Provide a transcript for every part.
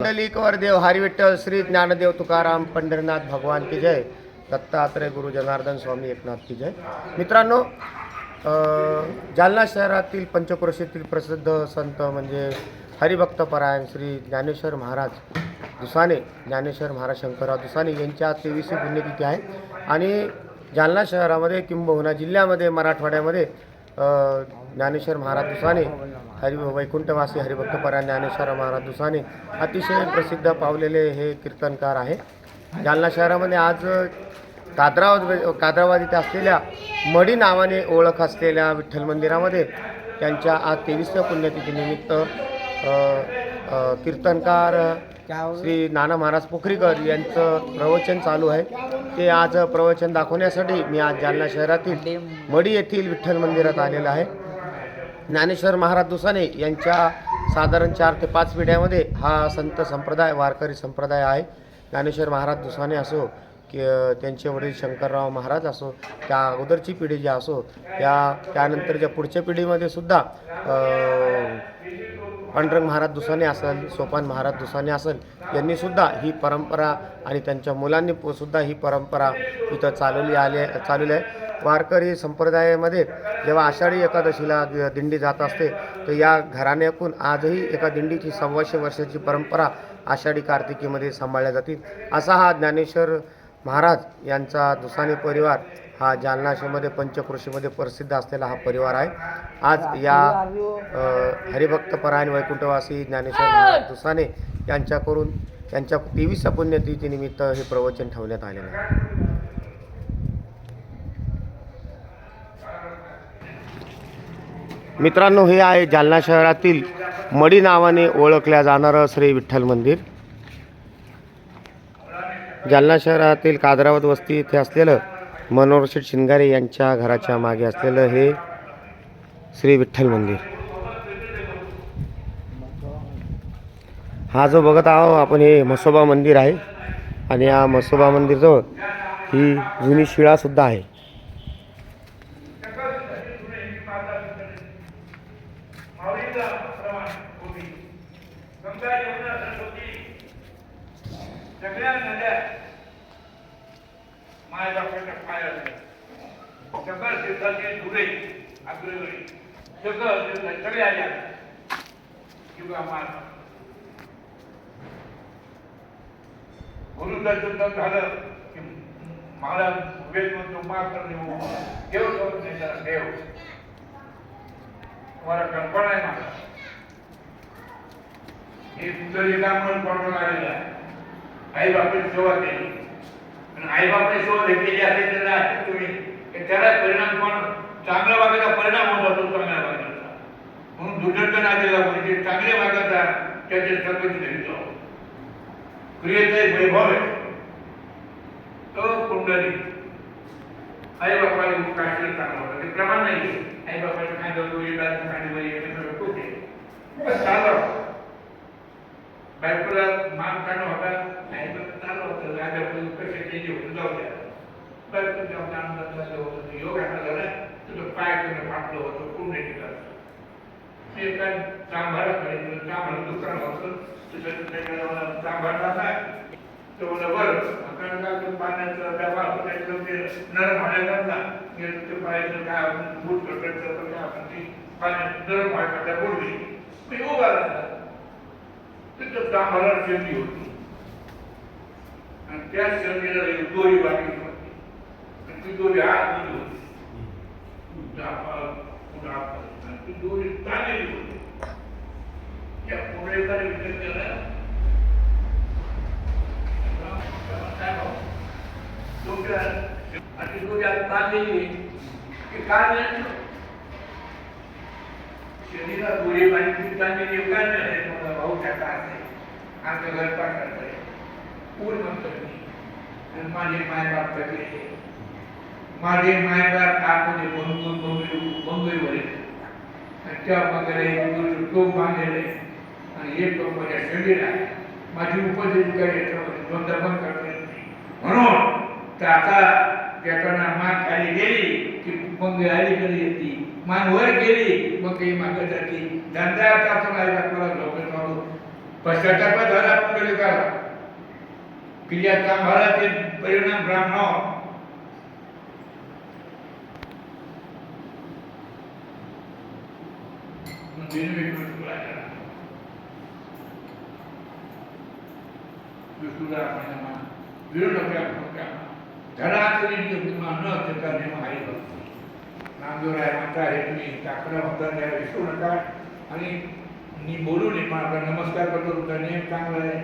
पुंडलिकवर देव हरी विठ्ठल श्री ज्ञानदेव तुकाराम पंढरीनाथ भगवान की जय. दत्तात्रय गुरु जनार्दन स्वामी एकनाथ की जय. मित्रांनो जालना शहरातील पंचक्रोशीतील प्रसिद्ध संत म्हणजे हरिभक्त परायण श्री ज्ञानेश्वर महाराज दुसाने ज्ञानेश्वर महाराज शंकरराव दुसाने यांच्या तेवीसवी पुण्यतिथी आहे. आणि जालना शहरामध्ये किंबहुना जिल्ह्यामध्ये मराठवाड्यामध्ये ज्ञानेश्वर महाराज दुसाने हरि वैकुंठवासी हरिभक्तपरा ज्ञानेश्वर महाराज दुसाने अतिशय प्रसिद्ध पावलेले हे कीर्तनकार आहे जालना शहरामध्ये आज कादरावाद कादरावादीत इथे असलेल्या मडी नावाने ओळख असलेल्या विठ्ठल मंदिरामध्ये त्यांच्या आज तेवीसव्या पुण्यतिथीनिमित्त कीर्तनकार श्री नाना महाराज पोखरीकर यांचं प्रवचन चालू आहे. ते आज प्रवचन दाखवण्यासाठी मी आज जालना शहरातील मडी येथील विठ्ठल मंदिरात आलेलं आहे. ज्ञानेश्वर महाराज दुसाने यांच्या साधारण चार ते पाच पिढ्यामध्ये हा संत संप्रदाय वारकरी संप्रदाय आहे. ज्ञानेश्वर महाराज दुसाने असो की त्यांचे वडील शंकरराव महाराज असो त्या अगोदरची पिढी जी असो त्या त्यानंतरच्या पुढच्या पिढीमध्ये सुद्धा पांडुरंग महाराज दुसाने असेल सोपान महाराज दुसाने असेल यांनी सुद्धा ही परंपरा आणि त्यांच्या मुलांनी सुद्धा ही परंपरा इथं चालवली आली चालवली आहे. वारकरी संप्रदायामध्ये जेव्हा आषाढी एकादशीला दिंडी जात असते तर या घराण्याकून आजही एका दिंडीची सव्वाशे वर्षाची परंपरा आषाढी कार्तिकीमध्ये सांभाळल्या जातील. असा हा ज्ञानेश्वर महाराज यांचा दुसाने परिवार हा जालना शहरामध्ये पंचकृषीमध्ये प्रसिद्ध असलेला हा परिवार आहे. आज या हरिभक्तपरायण हरिभक्त परायण वैकुंठवासी ज्ञानेश्वर दुसाने यांच्याकडून त्यांच्या तेवीसच्या पुण्यतिथीनिमित्त हे प्रवचन ठेवण्यात आलेलं आहे. मित्रांनो हे आहे जालना शहरातील मडी नावाने ओळखल्या जाणारं श्री विठ्ठल मंदिर. जालना शहरातील कादरावत वस्ती इथे असलेलं मनोहरशेठ शिंगारे यांच्या घराच्या मागे असलेलं हे श्री विठ्ठल मंदिर. हा जो बघत आहो आपण हे म्हसोबा मंदिर आहे. आणि या म्हसोबा मंदिरजवळ ही जुनी शिळासुद्धा आहे. सगळ्या नद्या माझ्या बापाच्या पायात सगळं सिद्धांचे धुळे अग्रगणी सगळं तीर्थ सगळे आले किंवा मान गुरुदर्शन झालं की महाराज वेद म्हणतो मा करणे देव करून देणार देव. तुम्हाला कल्पना आहे महाराज हे सुंदर तुझं म्हणून पडून आलेलं आहे. आई बापाची सेवा केली. आईबापने शोध घेतलेली असेल तर नाही तुम्ही. त्याला परिणाम पण चांगल्या वागायचा परिणाम होत असतो चांगल्या वागायचा म्हणून दुर्दर्शन आलेला म्हणजे चांगल्या वागायचा त्याचे सगळं धरितो क्रियेचा एक वैभव आहे. तो कुंडली. आईबापाला काशीला चांगला होता. ते प्रमाण नाही. आई बापाच्या खांद्यावर दोरी डाल खांद्यावर येते सगळं खूप चालू बायकोला मान काढणं होता नाही तर चालू होतं. राजा कसे केली होतं जाऊ द्या बायको जेव्हा आनंदात झालं होतं. योग आता झाला तुझं पाय करणं फाटलं होतं पूर्ण ते काय एका चांभाराकडे गेलो चांभार दुकान होतं. तुझं चांभारला काय तो म्हणलं बरं कारण का तो पाण्याचा व्यवहार करायचं ते नरम व्हायला लागला ते पायाचं काय आपण बूट करायचं तर काय आपण ती पाण्यात नरम व्हायला त्या बोलली. मी उभा राहिला. तिथं चांभारा शेंडी होती आणि त्या शेंडीला एक दोरी बाकी होती आणि ती दोरी आत गेली होती जांभळा पुढं आत गेली. आणि ती दोरी ताणलेली होती त्या पुणेकरांनी विचार केला काय भाऊ? डोक्यात आणि ती दोरी आत ताणलेली की काय नाही शरीरा गोळी बांधली चांगली योगाने आहे. मला भाऊ टाका आहे. आमच्या घर पाठवत आहे. पूर म्हणतो मी? आणि माझे मायबाप जगले माझे मायबाप आतमध्ये बंगून बंगली बंगलीवर आणि त्या बंगले टोप बांधलेले आणि एक टोप माझ्या शरीर आहे. माझी उपस्थिती काही याच्यामध्ये द्वंद्व पण करता येत नाही. म्हणून तर आता त्याकडनं मान खाली गेली की मग अलीकडे येते. मान वर गेली मग काही मागत जाते धंदा आता आपण आई बापाला झोपेत राहतो पश्चाताप झाला पण क्रियाचा महाराजचे परिणाम ब्राह्मण घरातली न त्याचा नियम आहे नामदेवराय म्हणता हे तुम्ही टाकडा म्हणता त्याला विसरू नका. आणि मी बोलू नये पण आपला नमस्कार करतो तुमचा नेम चांगला आहे.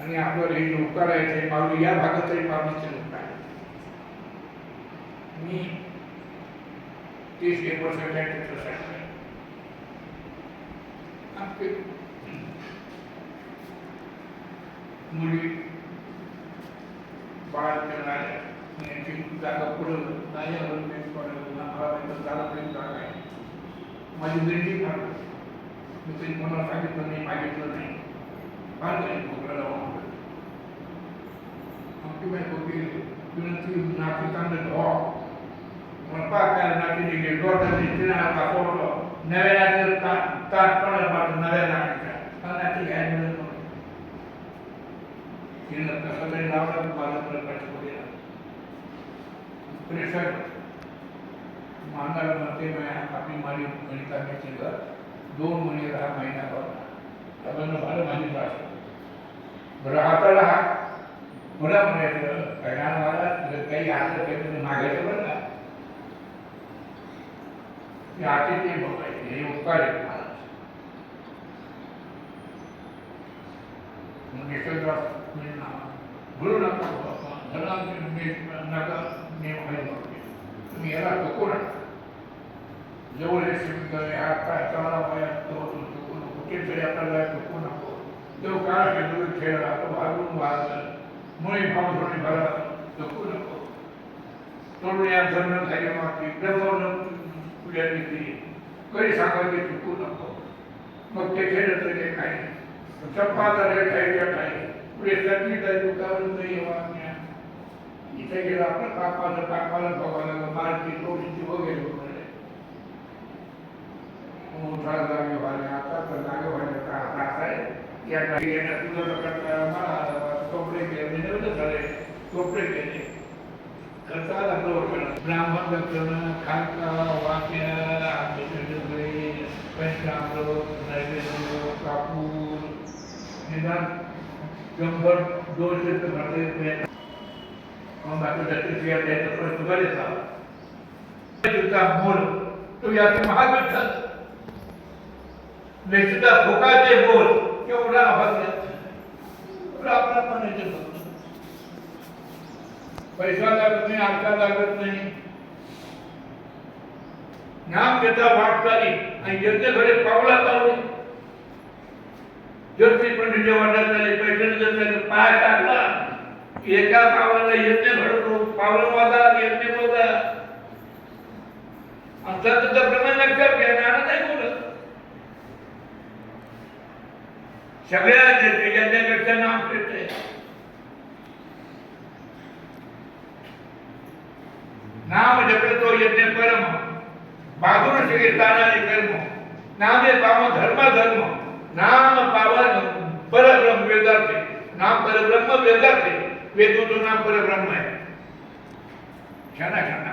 आणि आपलं हे जे उपकार आहे ते पावली या भागात तरी पावलीचे लोक आहे. मी तीस एक वर्षाच्या आहे. आपले मुली बाळ करणाऱ्या यांची जागा पुढं नाही आलं मी पण मला तिथं जागा तरी जागा आहे माझी दृष्टी फार मी तरी कोणाला सांगितलं नाही मागितलं नाही. फार काही मोकळा मग तुम्ही होती विनंती नाती चांगलं धो मग पाकायला नाती दिली डोक्याने तिला पाठवलं नव्या नाती ताट पडत माझं नव्या नातीच्या नाती घ्यायला मिळत नव्हतं. तिनं कसं तरी लावलं माझा प्रकाश वगैरे. प्रेशर. मांगाला म्हणते मी आपली माझी गणिता घेतली दोन महिने दहा महिन्याभर त्यामुळे मला माझी त्रास बरं हा हात. मला म्हणायचं कारण मला काही असं काही मागायचं बरं का? ते आते ते बघायचे. हे उपकार आहेत महाराज निसर्गात बोलू नका नका नियम आहे तुम्ही याला टोकू नका जवळ हे सिद्ध हात पाय चांगला पाय कुठे तरी आपल्याला टोकू नको तो काळ खेळतो खेळ राहतो भागून वाहत मुळे भाव थोडी भरा टोकू नको. तोडून या धरण खाली माती डबवून पूजा नीती कधी सांगायचे चुकू नको. मग ते खेळत ते काही. चप्पा तरी त्या काही पुढे संगीत काही दुकान नाही इथे गेला आपण कापाला कापाला बघायला मारती तोडीची वगैरे. मोठा जागे व्हायला आता तर जागे व्हायला का आता आहे या जागी येण्यात तुझं तर केले म्हणजे झाले कपडे केले करता लागलं ब्राह्मण करणं खालका वाक्य पंचामृत नैवेद्य कापूर निदान शंभर दोनशे तर भरता येत नाही मग बाकी जाती क्रिया द्यायचा प्रश्न करायचा तुझा तो याचे महाविठ्ठल निश्चित फुकाचे बोल एवढा अभद्र आपला म्हणायचे पैसा लागत नाही आमचा लागत नाही. नाम घेता वाटचाली आणि यज्ञ घडे पावला पावले जर ती पण वाटत झाले पैशाने जर त्याने पाय टाकला. एका पावलाला यज्ञ घडतो पावलं वादा यज्ञ वादा आमचा तुझा प्रमाण लक्षात घ्या नाही सगळ्या यज्ञापेक्षा नाम श्रेष्ठ आहे नाम जपतो यज्ञ परम बाजून सगळे तानाले कर्म नामे पाव धर्म धर्म नाम पावन परब्रह्म वेदार्थे नाम परब्रह्म वेदार्थे वेदूचं नाम परब्रह्म आहे छाना छाना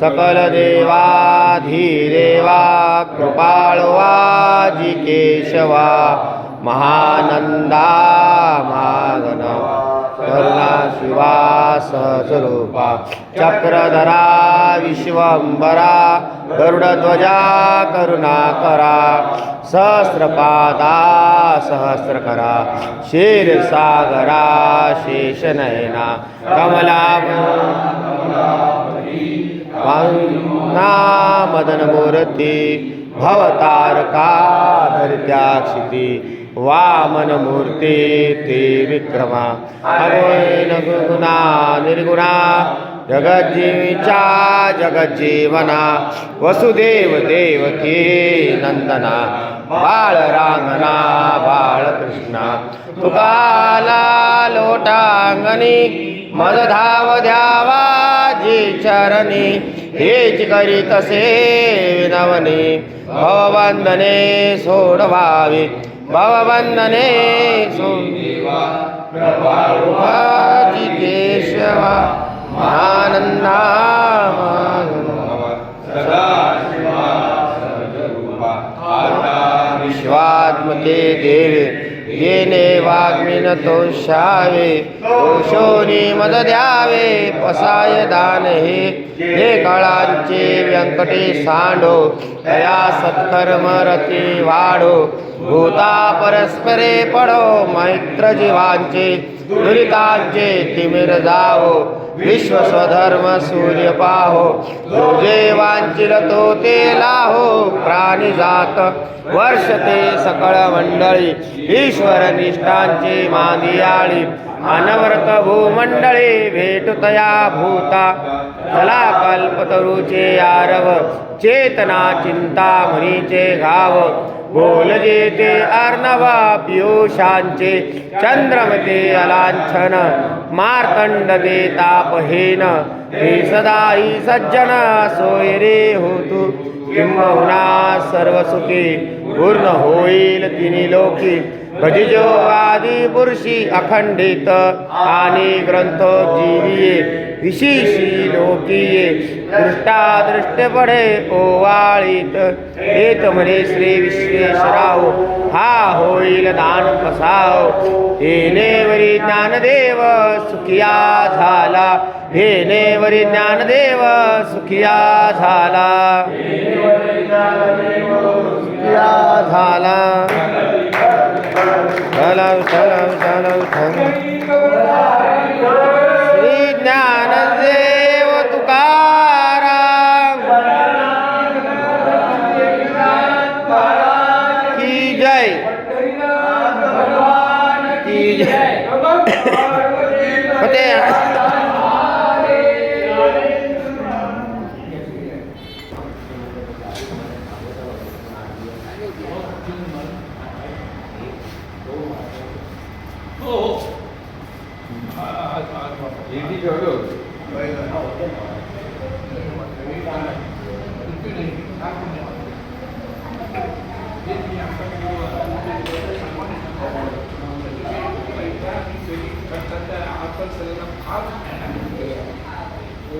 सकल कृपाळवा जी केशवा महानंदा मागन करुणा शिवा सहस्वरूपा चक्रधरा विश्वंबरा गरुडध्वजा करुणाकरा सहस्रपादा सहस्रकरा क्षीरसागरा शेषनयना कमला मदनमूर्ती भवतारका धरित्या क्षिती वामनमूर्ती ते विक्रमा। अगोयन गुणा निर्गुणा जगज्जीवीचा जगज्जीवना वसुदेव देवकी नंदना बाळ बाळकृष्णा। तुकाला लोटांगणी मदधाव ध्यावा विचारणे चरणी हेच करी तसे विनवणे. भवबंधने सोडवावे भवबंधने सोडवा. वाग्मिन तोषावे दोषोनी मद द्यावे पसाय दान हे हे काळांचे व्यंकटे सांडो दया सत्कर्म रती वाढो भूता परस्परे पडो मैत्र जीवांचे दुरितांचे तिमिर जावो विश्व स्वधर्म सूर्य पाहो तुझे वांचिल तो ते लाहो प्राणी जात वर्षते सकळ मंडळी ईश्वर निष्ठांचे मांदियाळी अनवरत भूमंडळी भेटतया भूता चला कल्पतरुचे आरव चेतना चिंता मुनीचे घाव बोलजे ते अर्णवा पियुषांचे चंद्रमते अलांछन मार्तंड ते तापहीन हे सदाही सज्जन सोयरे होतु किंबहुना सर्व सुखी पूर्ण होईल तिन्ही लोकी. भजिजो आदि पुरुषी अखंडित आणि ग्रंथ जीविये विशेषी लोकीये दृष्टादृष्ट पडे ओवाळीत. हे म्हणे श्री विश्वेश्वराव हा होईल दान पसाव. हेनेवरी ज्ञानदेव सुखिया झाला. हेनेवरी ज्ञानदेव सुखिया झाला. सुखिया झाला. चलव चलव चलव चलव श्री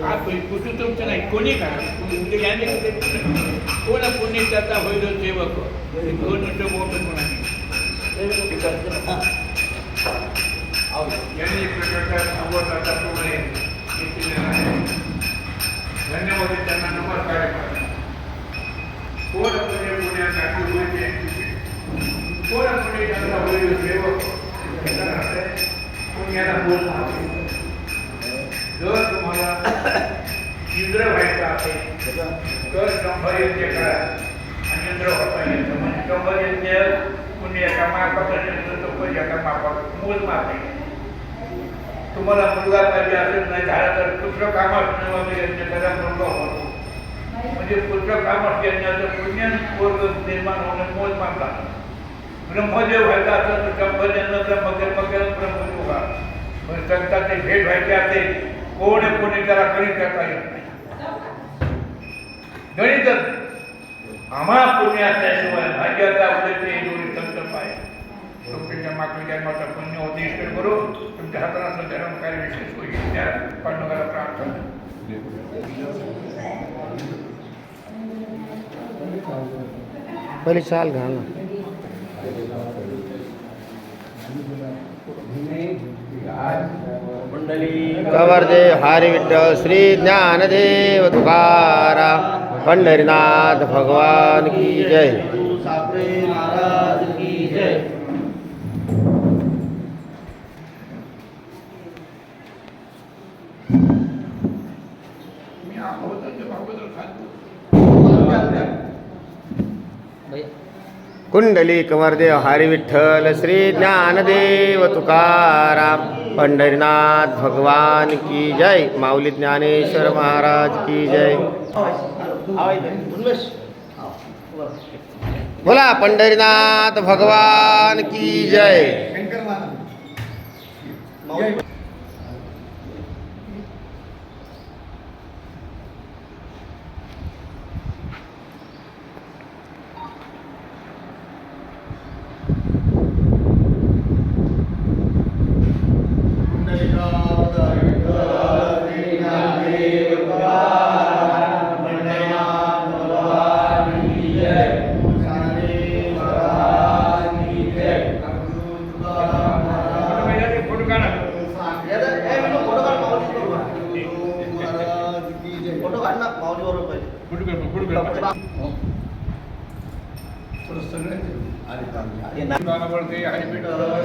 हा कुठं तुमचं नाही कोणी का यांनी कोण पुण्य त्याचा होईल सेवक दोन मिनिटं मोठं कोणाने यांनी एक प्रकारचा संवाद आता. धन्यवाद त्यांना नमस्कार करा. कोण पुणे पुण्यासाठी होते कोण पुणे त्याचा होईल सेवक पुण्याला बोल जर तुम्हाला इंद्र व्हायचं असेल तर शंभर यज्ञ करा. आणि इंद्र होता येतं म्हणजे शंभर यज्ञ कुणी एका मापापर्यंत तो पण एका मापा मूल माप आहे तुम्हाला मुलगा पाहिजे असेल नाही झाला तर पुत्र कामात वगैरे यज्ञ करा मुलगा होतो. म्हणजे पुत्र कामात यज्ञाचं पुण्य वर्ग निर्माण होणं मोल मापला ब्रह्मदेव व्हायचा असेल तर शंभर यज्ञ ब्रह्मदेव बघेल ब्रह्मदेव व्हा पण भेट व्हायचे असेल कोण आहे कोणी त्याला गणित करता येत नाही. गणित आम्हाला पुण्य असल्याशिवाय भाग्याचा उद्देश हे दोन्ही संत पाय. तुमच्या मागच्या जन्माचा पुण्य होते ईश्वर करू तुमच्या हाताला असं धर्म काय विशेष होईल त्या पांडुगाला प्रार्थना. पहिले चाल घाल ना. कवर्देव हरी विठ्ठल श्री ज्ञानदेव तुकारा पंढरीनाथ भगवान की जय महाराज की जय मी अगोदरच्या अगोदर खातो कुंडली कमरदेव हरिविठ्ठल श्री ज्ञानदेव तुकाराम। पंढरीनाथ भगवान की जय। माऊली ज्ञानेश्वर महाराज की जय। बोला पंढरीनाथ भगवान की जय।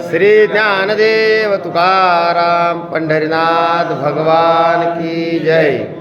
श्री ज्ञानदेव तुकाराम पंढरीनाथ भगवान की जय।